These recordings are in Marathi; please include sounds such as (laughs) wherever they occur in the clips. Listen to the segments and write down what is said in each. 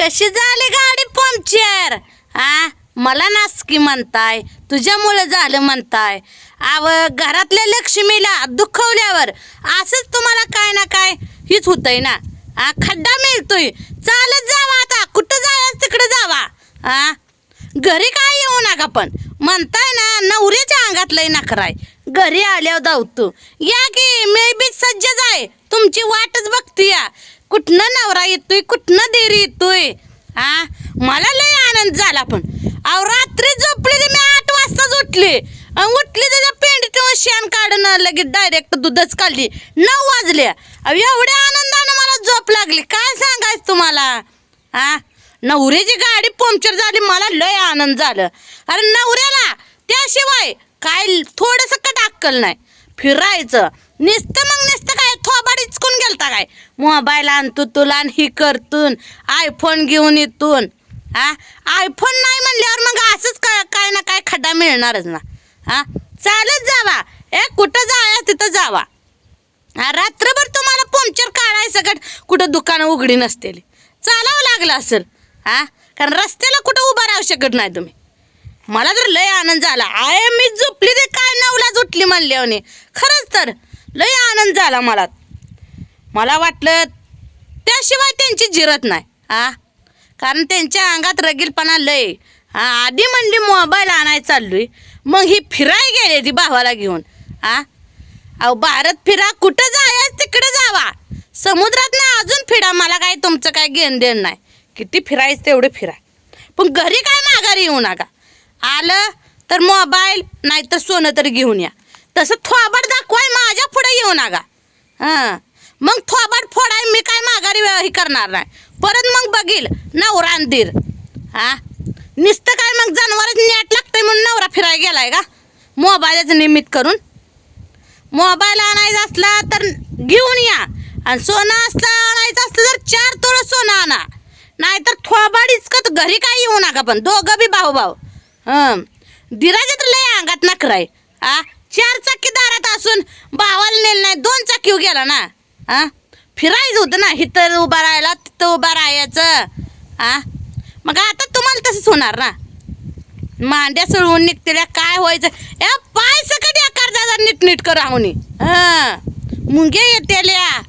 कशी झाली गाडी पंक्चर? आ? मला नासकी म्हणताय तुझ्यामुळे झालं म्हणताय. आव घरातल्या लक्ष्मीला दुखवल्यावर असंच तुम्हाला काय ना काय हीच होतंय ना? आ खड्डा मिळतोय चालत जावा आता. कुठं जायच तिकडे जावा. आ? घरी काय येऊ नका पण. म्हणताय ना नवऱ्याच्या अंगातलंय नखराय. घरी आल्यावर धावतो. या की मी बी सज्जच आहे तुमची वाटच बघते या. कुठनं नवरा येतोय कुठनं देरी येतोय? हा मला लय आनंद झाला पण. अहो रात्री झोपली मी आठ वाजताच उठली. उठली त्याच्या पेंडीतून शेण काढून लगेच डायरेक्ट दूधच काढली नऊ वाजल्या अहो एवढ्या आनंदानं मला झोप लागली. काय सांगायचं तुम्हाला? हा नवऱ्याची गाडी पंक्चर झाली मला लय आनंद झालं. अरे नवऱ्याला त्याशिवाय काय थोडंसं कट अक्कल नाही. फिरायचं. नुसतं मग नुसतं हिचकून गेलता काय? मोबाईल आणतो तुला आणि ही करतून आयफोन घेऊन येतून हा? आयफोन नाही म्हणल्यावर मग असंच काय काय ना काय खड्डा मिळणारच ना. हा? चालत जावा. ए कुठं जाया तिथं जावा. हा, रात्रभर तुम्हाला पंक्चर काढायचं गट. कुठं दुकानं उघडी नसतेली. चालावं लागलं असेल. हा? कारण रस्त्याला कुठं उभा राहू शकत नाही तुम्ही. मला तर लय आनंद झाला. आय मी झोपली ते काय नवलाच उठली म्हणल्याने खरंच तर लय आनंद झाला मला. मला वाटलं त्याशिवाय त्यांची जिरत नाही हा? कारण त्यांच्या अंगात रगीलपणा लय. हा आधी म्हणली मोबाईल आणायला चाललोय मग ही फिराय गेली ती भावाला घेऊन हा? अहो भारत फिरा कुठं जायचं तिकडे जावा. समुद्रात ना अजून फिरा मला काय तुमचं काय घेण देण नाही. किती फिरायचं तेवढे फिरा. पण घरी काय माघारी येऊ नका. आलं तर मोबाईल नाहीतर सोनं तरी घेऊन या. तसं थोबाड दाखवाय माझ्या पुढे येऊ नका. हां. मग थोबाड फोडाय मी काय माघारी हे करणार नाही. परत मग बघील नवरा अंधीर हा? नुसतं काय मग जनावरच नेट लागतंय म्हणून नवरा फिरायला गेलाय का? मोबाईलच निमित्त करून. मोबाईल आणायचा असला तर घेऊन या. आणि सोनं असलं आणायचं असलं तर चार तोळ सोनं आणा. नाहीतर थोबाड इचकत घरी काय येऊ नका पण. दोघं बी भाऊ भाऊ दिराज दिराजे तर लय अंगात नखराय आ? चार चाकी दारात असून भावाला नेल नाही दोन चाकी गेला ना. आ? फिरायचं होतं ना इथं उभा राहायला तिथं उभा राहायचं. आ? मग आता तुम्हाला तसंच होणार ना. मांड्या सळवून निघतेल्या काय व्हायचं? या पाय सकट आकार कर्जाचा नीट नीट कर राहुनी हा. मुंगे येतेल्या.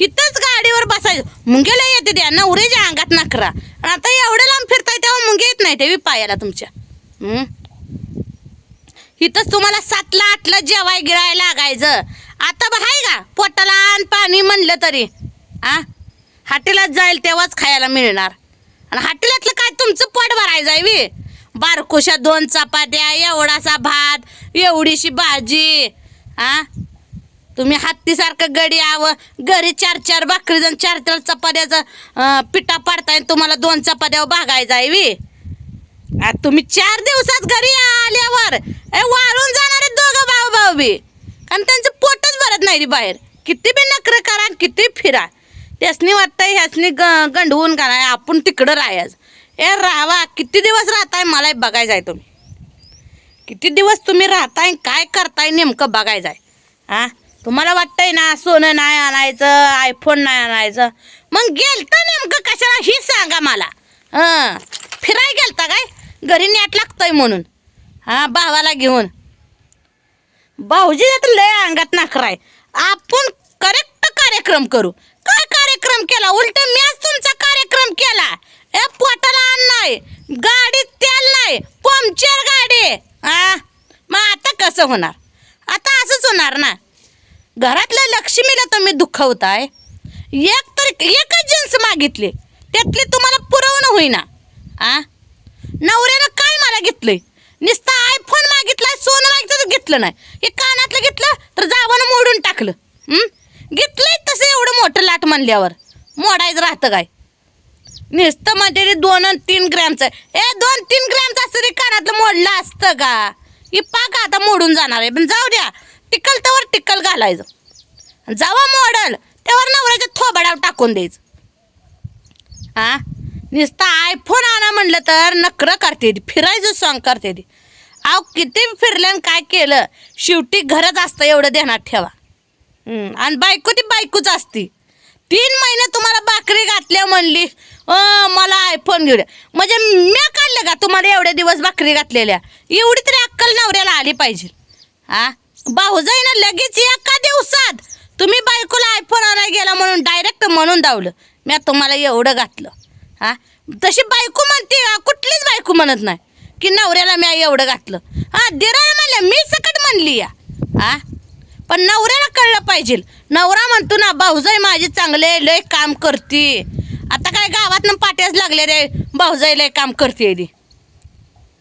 इथंच गाडीवर बसायचं. मुंगेला येते द्या नवऱ्याच्या अंगात नखरा. आणि आता एवढं लांब फिरताय तेव्हा मुंगे येत नाही ते पायाला तुमच्या. इथंच तुम्हाला सातला आठला जेवाय गिराय लागायचं. आता बघ हाय का? पोटाला आणि पाणी म्हणलं तरी. आ? हाटेलात जाईल तेव्हाच खायला मिळणार. आणि हाटेलातलं काय तुमचं पोट भरायचं आहे वी? बारकोशा दोन चपात्या एवढासा भात एवढीशी भाजी. आ? तुम्ही हत्तीसारखं गडी यावं. घरी चार चार भाकरी जण चार चार चपात्याचं पिठा पाडताय तुम्हाला दोन चपात्यावर भागायचं आहे वी? तुम्ही चार दिवसात घरी आल्यावर ए, वाळून जाणारे दोघं भाऊ भाऊ बी. कारण त्यांचं पोटच भरत नाही रे बाहेर. किती बी नखरं करा आणि किती फिरा. त्यासनी वाटतंय ह्यासनी ग गंडवून करा आपण तिकडं राहायच. ए राहावा किती दिवस राहताय मला बघायचं आहे तुम्ही. किती दिवस तुम्ही राहताय काय करताय नेमकं बघायचं आहे हां तुम्हाला वाटतंय ना सोनं नाही आणायचं आयफोन नाही आणायचं. मग गेलतं नेमकं कशाला ही सांगा मला. हां. फिराय गेलता काय? घरी नेट लागतंय म्हणून. हां भावाला घेऊन. भाऊजी तर लय अंगात नाकराय आपण करेक्ट कार्यक्रम करू. काय कार्यक्रम केला? उलट मीच तुमचा कार्यक्रम केला. ए पोटाला अन्न नाही. गाडीत तेल नाही. पंक्चर गाडी. हा मग आता कसं होणार? आता असंच होणार ना? घरातल्या लक्ष्मीला तुम्ही दुखवताय. एक तर एकच जीन्स मागितली. त्यातली तुम्हाला पुरवणं होईना. आ? नवऱ्यानं काय मला घेतलंय? नुसतं आयफोन मागितलाय सोनं मागितलं तर घेतलं नाही. हे कानातलं घेतलं तर जावानं मोडून टाकलं. घेतलंय तसं एवढं मोठं लाट म्हणल्यावर. मोडायचं राहतं काय? नुसतं म्हणजे दोन आणि तीन ग्रॅमचं. ए दोन तीन ग्रॅमचं असतं ते कानातलं मोडलं असतं का? हे पाक आता मोडून जाणार आहे. पण जाऊ द्या टिकल त्यावर टिकल घालायचं. जावा मोडल त्यावर नवऱ्याच्या थोबाडावर टाकून द्यायचं. हा? नुसतं आयफोन आणा म्हणलं तर नखरं करते ती फिरायचं सॉंग करते ती. अहो किती फिरल्यानं काय केलं? शेवटी घरच असतं एवढं ध्यानात ठेवा. आणि बायको ती बायकोच असती. तीन महिने तुम्हाला भाकरी घातल्या म्हणली अं, मला आयफोन घेऊ द्या. म्हणजे मी काढलं का तुम्हाला एवढे दिवस भाकरी घातलेल्या? एवढी तरी अक्कल नवऱ्याला आली पाहिजे. हा भाऊजाईनं लगेच एका दिवसात तुम्ही बायकोला आयफोन आणायला गेला म्हणून डायरेक्ट म्हणून धावलं. मी तुम्हाला एवढं घातलं. हा तशी बायको म्हणते कुठलीच बायको म्हणत नाही. की नवऱ्याला मी एवढं घातलं. हा दिराला म्हणल्या मी सकट म्हणली या. हा पण नवऱ्याला कळलं पाहिजे. नवरा म्हणतो ना भाऊजाई माझी चांगले लय काम करते. आता काय गावातनं पाट्याच लागले रे भाऊजाई लय काम करते ती.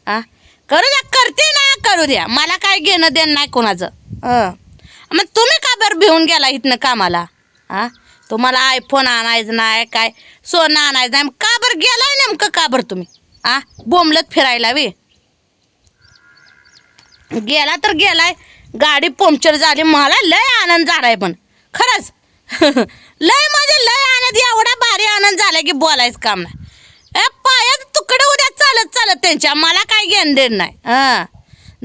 हा करू द्या करते ना करू द्या. मला काय घेणं देणं नाही कोणाचं. हं. मग तुम्ही का बरं भिवून गेला इथनं कामाला? हा तुम्हाला आयफोन आणायचं नाही काय? सोनं आणायचं नाही. का बरं गेलाय नेमकं? का बरं तुम्ही? आ? बोंबलत फिरायला वे गेला तर गेलाय. गाडी पंक्चर झाली. मला लय आनंद झालाय पण. खरंच. (laughs) लय म्हणजे लय आनंद. एवढा भारी आनंद झाला की बोलायचं काम नाही. ए पायात तुकडं उद्या चालत चालत त्यांच्या. मला काय घेण देण नाही. हं.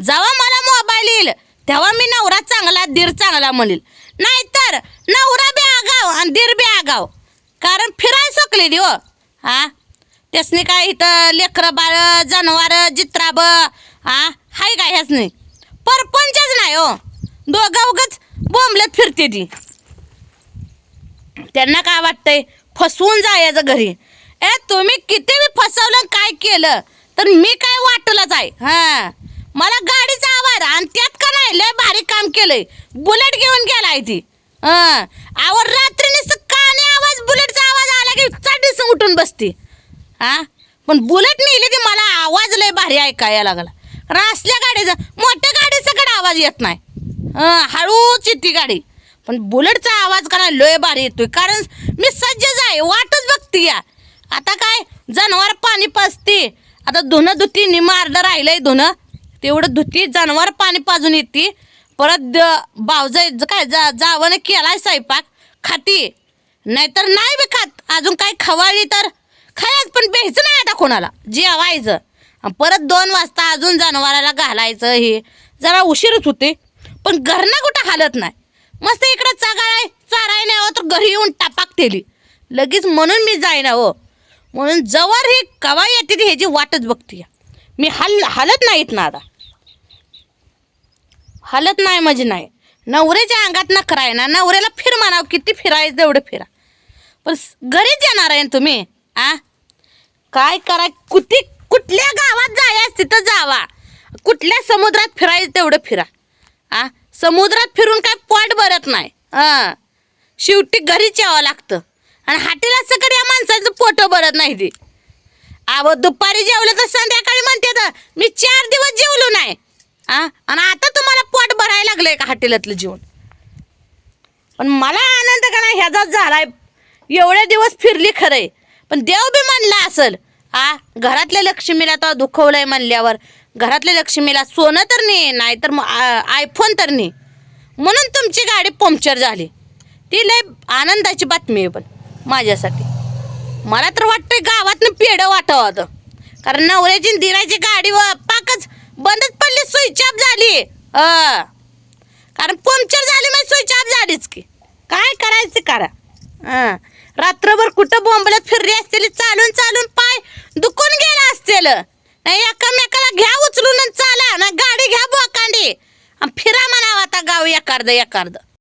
जेव्हा मला मोबाईल येईल तेव्हा मी नवरा चांगला दीर चांगला म्हणेल. नाहीतर नवरा बी आगाव आणि दीर बी आगाव. कारण फिराय सकले हो. हा त्यासनी काय इथं लेकरं बाळ जनावर जित्राब हा हाय काय ह्याच नाही परपंचच नाही हो. दोघं उगच बोंबलत फिरते ती. त्यांना काय वाटतंय? फसवून जायचं घरी. ए तुम्ही किती बी फसवलं आणि काय केलं तर मी काय वाटलंच आहे? हा. मला गाडीचा आवार आणि त्यात का नाही? लय भारी काम केलंय. बुलेट घेऊन गेला आहे ती. आवर रात्री नुसतं काने आवाज बुलेटचा आवाज आला की चाटीस उठून बसते. हा? पण बुलेट नेली ती मला आवाज लय भारी ऐकायला लागला. कारण असल्या गाडीचा मोठ्या गाडी सगळं आवाज येत नाही. हळूच येते गाडी. पण बुलेटचा आवाज करा लय भारी येतोय. कारण मी सज्जच आहे वाटच बघते या. आता काय जनावर पाणी पाजते. आता धुणं धुती निमारलं राहिलंय धुणं. तेवढं धुती जनावर पाणी पाजून येते. परत द- काय जा जावनं केलाय स्वयंपाक खाती. नाहीतर नाही बी खात. अजून काय खवाळली तर खायच पण प्यायचं नाही आता कोणाला. जेवायचं. परत दोन वाजता अजून जनावराला घालायचं हे. जरा उशीरच होते. पण घरनं कुठं हालत नाही. मस्त इकडं चागाय चाराय नाही हो तर घरी येऊन टापाक तेली. लगेच म्हणून मी जाईना हो. म्हणून जवळ ही कवा येते ह्याची वाटच बघते मी हल हालत नाहीत ना आता. हलत नाही म्हणजे नाही. नवऱ्याच्या अंगात न कराय ना नवऱ्याला फिर म्हणावं किती फिरायचं तेवढं फिरा. पण घरीच येणार आहे ना तुम्ही आ? काय करा कुठे कुठल्या गावात जायच तिथं जावा. कुठल्या समुद्रात फिरायचं तेवढं फिरा. आ? समुद्रात फिरून काय पोट भरत नाही. हा शेवटी घरीच यावं लागतं. आणि हाटेला कडे या माणसाचं पोट भरत नाही ते. अहो दुपारी जेवलं तर संध्याकाळी म्हणते तर मी चार दिवस जेवलो नाही. आ? आणि आता तुम्हाला पोट लागलंय का हॉटेलातलं जेवण. पण मला आनंद का नाही ह्याचाच झालाय. एवढे दिवस फिरली खरंय. पण देव बी म्हणला असल. आ घरातल्या लक्ष्मीला तो दुखवलंय म्हणल्यावर. घरातल्या लक्ष्मीला सोनं तर नाही नाहीतर मग आयफोन तर नाही म्हणून तुमची गाडी पंक्चर झाली. ती लय आनंदाची बातमी आहे पण माझ्यासाठी. मला तर वाटतंय गावातनं पेढं वाटावं आता कारण नवऱ्याची दिराची गाडी पाकच बंदच पडली स्विच ऑफ झाली अ कारण पंक्चर झाली म्हणजे स्विच की. काय करायचं करा. रात्रभर कुठं बोंबलत फिरली असतील चालून चालून पाय दुखून गेला असतील. नाही एकामेकाला घ्या उचलून चाला ना गाडी घ्या बोकांडी. फिरा म्हणावं आता गाव एखादं एखादं.